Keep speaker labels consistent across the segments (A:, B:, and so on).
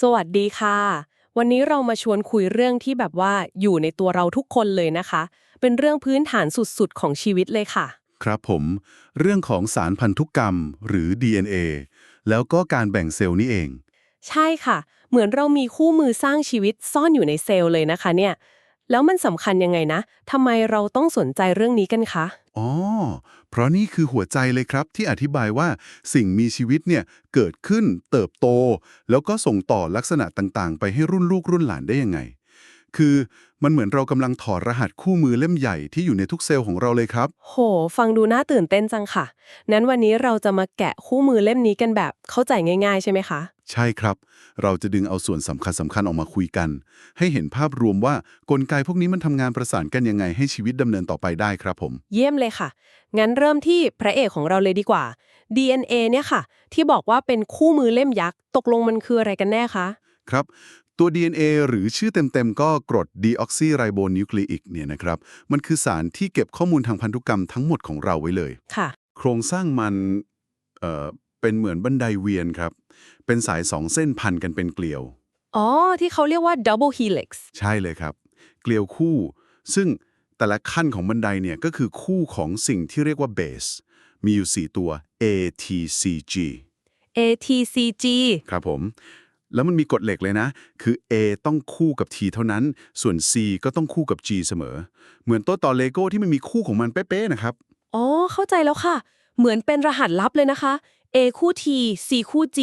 A: สวัสดีค่ะ วันนี้เรามาชวนคุยเรื่องที่แบบว่าอยู่ในตัวเราทุกคนเลยนะคะ เป็นเรื่องพื้นฐานสุดๆ ของชีวิตเลยค่ะ
B: ครับผม เรื่องของสารพันธุกรรมหรือ DNA แล้วก็การแบ่งเซลล์นี่เอง
A: ใช่ค่ะ เหมือนเรามีคู่มือสร้างชีวิตซ่อนอยู่ในเซลล์เลยนะคะเนี่ย แล้วมันสำคัญยังไงนะทำไมเราต้องสนใจเรื่องนี้กันคะ
B: อ๋อ เพราะนี่คือหัวใจเลยครับที่อธิบายว่าสิ่งมีชีวิตเนี่ยเกิดขึ้นเติบโต แล้วก็ส่งต่อลักษณะต่างๆ ไปให้รุ่นลูกรุ่นหลานได้ยังไง คือมันเหมือนเรากำลังถอดรหัสคู่มือเล่มใหญ่ที่อยู่ในทุกเซลล์ของเราเลยครับ
A: โห ฟังดูน่าตื่นเต้นจังค่ะ นั้นวันนี้เราจะมาแกะคู่มือเล่มนี้กันแบบเข้าใจง่าย ๆ ใช่ไหมคะ
B: ใช่ครับ เราจะดึงเอาส่วนสำคัญสำคัญออกมาคุยกัน ให้เห็นภาพรวมว่ากลไกพวกนี้มันทำงานประสานกันยังไงให้ชีวิตดำเนินต่อไปได้ครับผม
A: เยี่ยมเลยค่ะ งั้นเริ่มที่พระเอกของเราเลยดีกว่า DNA เนี่ยค่ะ ที่บอกว่าเป็นคู่มือเล่มยักษ์ ตกลงมันคืออะไรกันแน่คะ
B: ครับ ตัว DNA หรือชื่อเต็มๆ ก็กรดดีออกซิไรโบนิวคลีอิกเนี่ยนะครับ มันคือสารที่เก็บข้อมูลทางพันธุกรรมทั้งหมดของเราไว้เลย
A: ค่ะ
B: โครงสร้างมันเอ่อเป็นเหมือนบันไดเวียนครับ เป็นสายสองเส้นพันกันเป็นเกลียว
A: อ๋อ ที่เขาเรียกว่า double helix
B: ใช่เลยครับ เกลียวคู่ ซึ่งแต่ละขั้นของบันไดเนี่ยก็คือคู่ของสิ่งที่เรียกว่าเบส มีอยู่ 4 ตัว A T C G
A: ATCG
B: ครับผม แล้วมันมีกฎเหล็กเลยนะ คือ A ต้องคู่กับ T เท่านั้น ส่วน C ก็ต้องคู่กับ G เสมอ เหมือนโต๊ะต่อเลโก้ที่มันมีคู่ของมันเป๊ะๆนะครับ
A: อ๋อ เข้าใจแล้วค่ะ เหมือนเป็นรหัสลับเลยนะคะ A คู่ T C คู่ G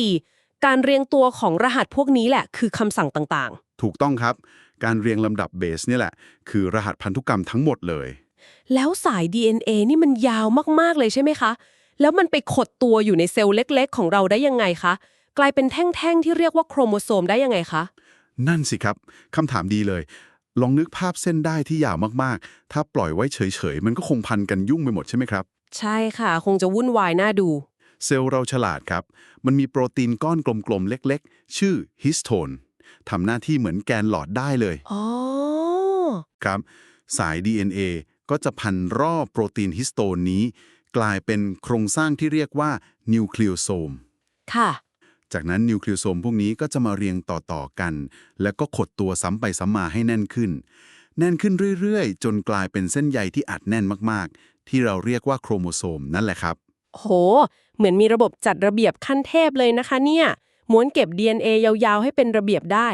A: การเรียงตัวของรหัสพวกนี้แหละ คือคำสั่งต่าง
B: ถูกต้องครับ การเรียงลำดับเบสเนี่ยแหละ คือรหัสพันธุกรรมทั้งหมดเลย
A: ๆแล้วสาย DNA นี่มันยาวมากๆเลยใช่ไหมคะ แล้วมันไปขดตัวอยู่ในเซลล์เล็ก ๆ ของเราได้ยังไงคะ กลายเป็นแท่งๆที่เรียกว่าโครโมโซมได้ยังไงคะ
B: นั่นสิครับคำถามดีเลย ลองนึกภาพเส้นได้ที่ยาวมากๆ ถ้าปล่อยไว้เฉยๆ มันก็คงพันกันยุ่งไปหมดใช่ไหมครับ
A: ใช่ค่ะ คงจะวุ่นวายน่าดู
B: เซลล์เราฉลาดครับ มันมีโปรตีนก้อนกลมๆ เล็กๆ ชื่อฮิสโทนทำหน้าที่เหมือนแกนหลอดได้เลย
A: อ๋อ
B: ครับ สาย DNA ก็จะพันรอบโปรตีนฮิสโตนนี้ กลายเป็นโครงสร้างที่เรียกว่านิวเคลียโซม
A: ค่ะ
B: จากนั้นนิวเคลียโซมพวกนี้ก็จะมาเรียงต่อๆกัน แล้วก็ขดตัวซ้ำไปซ้ำมาให้แน่นขึ้น แน่นขึ้นเรื่อยๆ จนกลายเป็นเส้นใยที่อัดแน่นมากๆ ที่เราเรียกว่าโครโมโซมนั่นแหละครับ
A: โห เหมือนมีระบบจัดระเบียบขั้นเทพเลยนะคะเนี่ย ม้วนเก็บ DNA ยาวๆ ให้เป็นระเบียบได้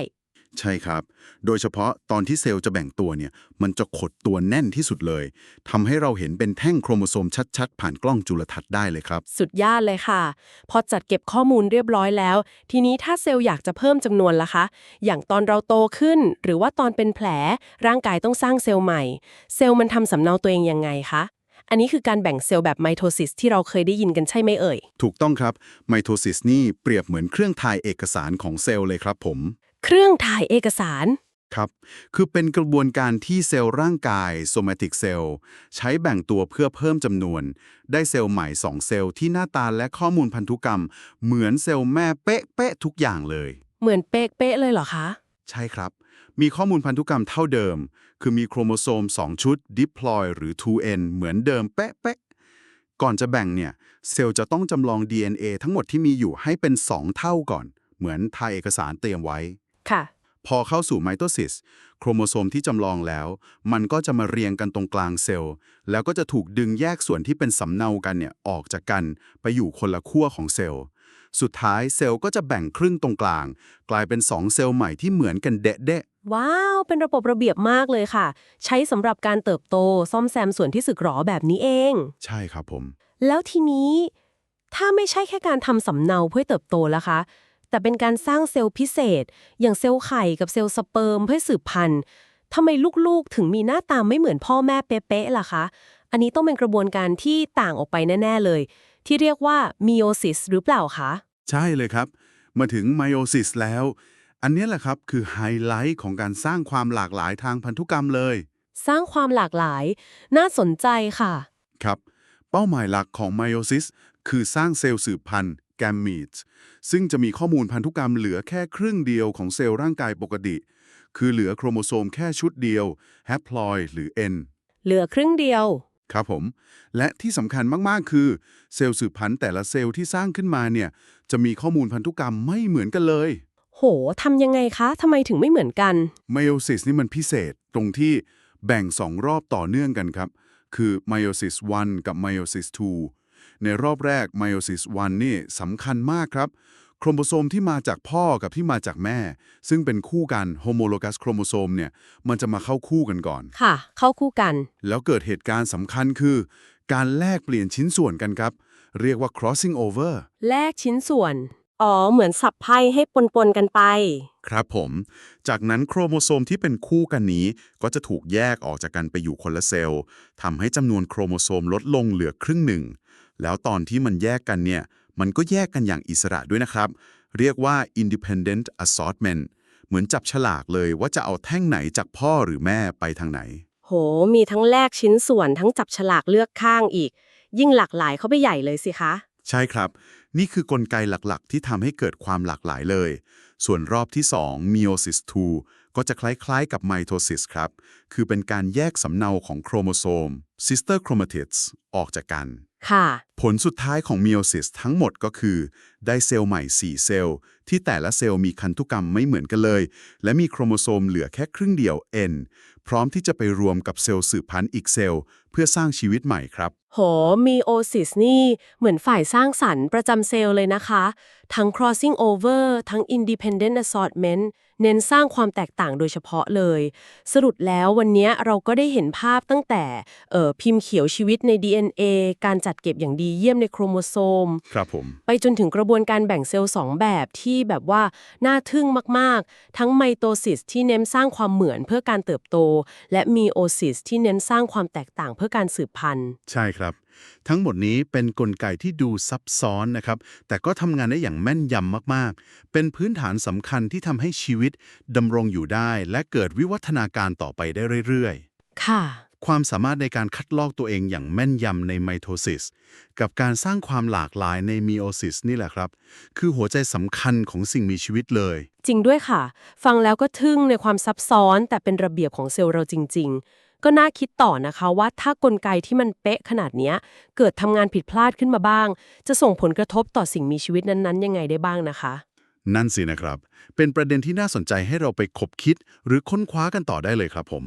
B: ใช่ครับ โดยเฉพาะตอนที่เซลล์จะแบ่งตัวเนี่ย มันจะขดตัวแน่นที่สุดเลยทำให้เราเห็นเป็นแท่งโครโมโซมชัดๆ ผ่านกล้องจุลทรรศน์ได้เลยครับ
A: สุดยอดเลยค่ะ พอจัดเก็บข้อมูลเรียบร้อยแล้ว ทีนี้ถ้าเซลล์อยากจะเพิ่มจำนวนล่ะคะ อย่างตอนเราโตขึ้น หรือว่าตอนเป็นแผล ร่างกายต้องสร้างเซลล์ใหม่ เซลล์มันทำสำเนาตัวเองยังไงคะอันนี้คือการแบ่งเซลล์แบบไมโทซิสที่เราเคยได้ยินกันใช่ไหมเอ่ย
B: ถูกต้องครับ ไมโทซิสนี่เปรียบเหมือนเครื่องถ่ายเอกสารของเซลล์เลยครับผม
A: เครื่องถ่ายเอกสาร
B: ครับ คือเป็นกระบวนการที่เซลล์ร่างกายโซมาติกเซลล์ใช้แบ่งตัวเพื่อเพิ่มจำนวน ได้เซลล์ใหม่ 2 เซลล์ที่หน้าตาและข้อมูลพันธุกรรม เหมือนเซลล์แม่เป๊ะๆทุกอย่างเลย
A: เหมือนเป๊ะๆเลยเหรอคะ
B: ใช่ครับ มีข้อมูลพันธุกรรมเท่าเดิม คือมีโครโมโซม 2 ชุด diploid หรือ 2n เหมือนเดิมเป๊ะๆก่อนจะแบ่งเนี่ย เซลล์จะต้องจำลอง DNA ทั้งหมดที่มีอยู่ให้เป็น 2 เท่าก่อน เหมือนถ่ายเอกสารเตรียมไว้
A: ค่ะ
B: พอเข้าสู่ไมโทซิส โครโมโซมที่จำลองแล้ว มันก็จะมาเรียงกันตรงกลางเซลล์ แล้วก็จะถูกดึงแยกส่วนที่เป็นสำเนากันเนี่ยออกจากกันไปอยู่คนละขั้วของเซลล์ สุดท้ายเซลล์ก็จะแบ่งครึ่งตรงกลาง กลายเป็น 2 เซลล์ใหม่ที่เหมือนกันเดะๆ
A: ว้าว เป็นระบบระเบียบมากเลยค่ะ ใช้สำหรับการเติบโตซ่อมแซมส่วนที่สึกหรอแบบนี้เอง
B: ใช่ครับผม
A: แล้วทีนี้ ถ้าไม่ใช่แค่การทำสำเนาเพื่อเติบโตล่ะคะ แต่เป็นการสร้างเซลล์พิเศษ อย่างเซลล์ไข่กับเซลล์สเปิร์มเพื่อสืบพันธุ์ทำไมลูกๆ ถึงมีหน้าตาไม่เหมือนพ่อแม่เป๊ะๆล่ะคะ อันนี้ต้องเป็นกระบวนการที่ต่างออกไปแน่ ๆเลย ที่เรียกว่ามิโอซิสหรือเปล่าคะ
B: ใช่เลยครับ มาถึงไมโอซิสแล้ว อันเนี้ยแหละครับคือไฮไลท์ของการสร้างความหลากหลายทางพันธุกรรมเลย
A: สร้างความหลากหลาย น่าสนใจค่ะ
B: ครับ เป้าหมายหลักของไมโอซิสคือสร้างเซลล์สืบพันธุ์ แกมมีดซึ่งจะมีข้อมูลพันธุกรรมเหลือแค่ครึ่งเดียวของเซลล์ร่างกายปกติ คือเหลือโครโมโซมแค่ชุดเดียวแฮปพลอยหรือ N
A: เหลือครึ่งเดียว
B: ครับผม และที่สำคัญมาก ๆ คือ เซลล์สืบพันธุ์แต่ละเซลล์ที่สร้างขึ้นมาเนี่ย จะมีข้อมูลพันธุกรรมไม่เหมือนกันเลย
A: โหทำยังไงคะทำไมถึงไม่เหมือนกัน
B: ไมโอซิสนี่มันพิเศษตรงที่แบ่งสองรอบต่อเนื่องกันครับ คือไมโอซิส1กับไมโอซิส2 ในรอบแรกไมโอซิส1นี่สำคัญมากครับ โครโมโซมที่มาจากพ่อกับที่มาจากแม่ ซึ่งเป็นคู่กันโฮโมโลกัสโครโมโซมเนี่ยมันจะมาเข้าคู่กันก่อน
A: ค่ะ เข้าคู่กัน
B: แล้วเกิดเหตุการณ์สำคัญคือ การแลกเปลี่ยนชิ้นส่วนกันครับ เรียกว่า crossing over
A: แลกชิ้นส่วน อ๋อ เหมือนสับไพ่ให้ปนปนๆกันไป
B: ครับผม จากนั้นโครโมโซมที่เป็นคู่กันนี้ ก็จะถูกแยกออกจากกันไปอยู่คนละเซลล์ทำให้จำนวนโครโมโซมลดลงเหลือครึ่งหนึ่ง แล้วตอนที่มันแยกกันเนี่ย มันก็แยกกันอย่างอิสระด้วยนะครับ เรียกว่า independent assortment เหมือนจับฉลากเลยว่าจะเอาแท่งไหนจากพ่อหรือแม่ไปทางไหน
A: โห มีทั้งแลกชิ้นส่วนทั้งจับฉลากเลือกข้างอีก ยิ่งหลากหลายเข้าไปใหญ่เลยสิคะ
B: ใช่ครับ นี่คือกลไกหลักๆ ที่ทำให้เกิดความหลากหลายเลย ส่วนรอบที่ 2 meiosis 2 ก็จะคล้ายๆกับ mitosis ครับ คือเป็นการแยกสำเนาของโครโมโซม sister chromatids ออกจากกัน
A: ค่ะ
B: ผลสุดท้ายของ meiosis ทั้งหมดก็คือ ได้เซลล์ใหม่ 4 เซลล์ ที่แต่ละเซลล์มีพันธุกรรมไม่เหมือนกันเลย และมีโครโมโซมเหลือแค่ครึ่งเดียว N พร้อมที่จะไปรวมกับเซลล์สืบพันธุ์อีกเซลล์ เพื่อสร้างชีวิตใหม่ครับ
A: โหมีโอซิสนี่ เหมือนฝ่ายสร้างสรรค์ประจำเซลล์เลยนะคะทั้ง crossing over ทั้ง independent assortment เน้นสร้างความแตกต่างโดยเฉพาะเลย สรุปแล้ววันนี้เราก็ได้เห็นภาพตั้งแต่เอ่อพิมพ์เขียวชีวิตใน DNA การจัดเก็บอย่างดีเยี่ยมในโครโมโซม
B: ครับผม
A: ไปจนถึงกระบวนการแบ่งเซลล์สองแบบที่แบบว่า น่าทึ่งมาก ๆ ทั้งไมโตซิสที่เน้นสร้างความเหมือนเพื่อการเติบโต และมีโอซิสที่เน้นสร้างความแตกต่างเพื่อการสืบพันธุ์
B: ใช่ครับ ทั้งหมดนี้เป็นกลไกที่ดูซับซ้อนนะครับ แต่ก็ทำงานได้อย่างแม่นยำมากๆ เป็นพื้นฐานสำคัญที่ทำให้ชีวิตดำรงอยู่ได้ และเกิดวิวัฒนาการต่อไปได้เรื่อย
A: ค่ะ
B: ๆความสามารถในการคัดลอกตัวเองอย่างแม่นยำในไมโทซิสกับการสร้างความหลากหลายในมีโอซิสนี่แหละครับ คือหัวใจสำคัญของสิ่งมีชีวิตเลย
A: จริงด้วยค่ะ ฟังแล้วก็ทึ่งในความซับซ้อนแต่เป็นระเบียบของเซลล์เราจริง ๆ ก็น่าคิดต่อนะคะว่าถ้ากลไกที่มันเป๊ะขนาดนี้เกิดทำงานผิดพลาดขึ้นมาบ้าง จะส่งผลกระทบต่อสิ่งมีชีวิตนั้นๆ ยังไงได้บ้างนะคะ
B: นั่นสินะครับ เป็นประเด็นที่น่าสนใจให้เราไปคบคิด หรือค้นคว้ากันต่อได้เลยครับผม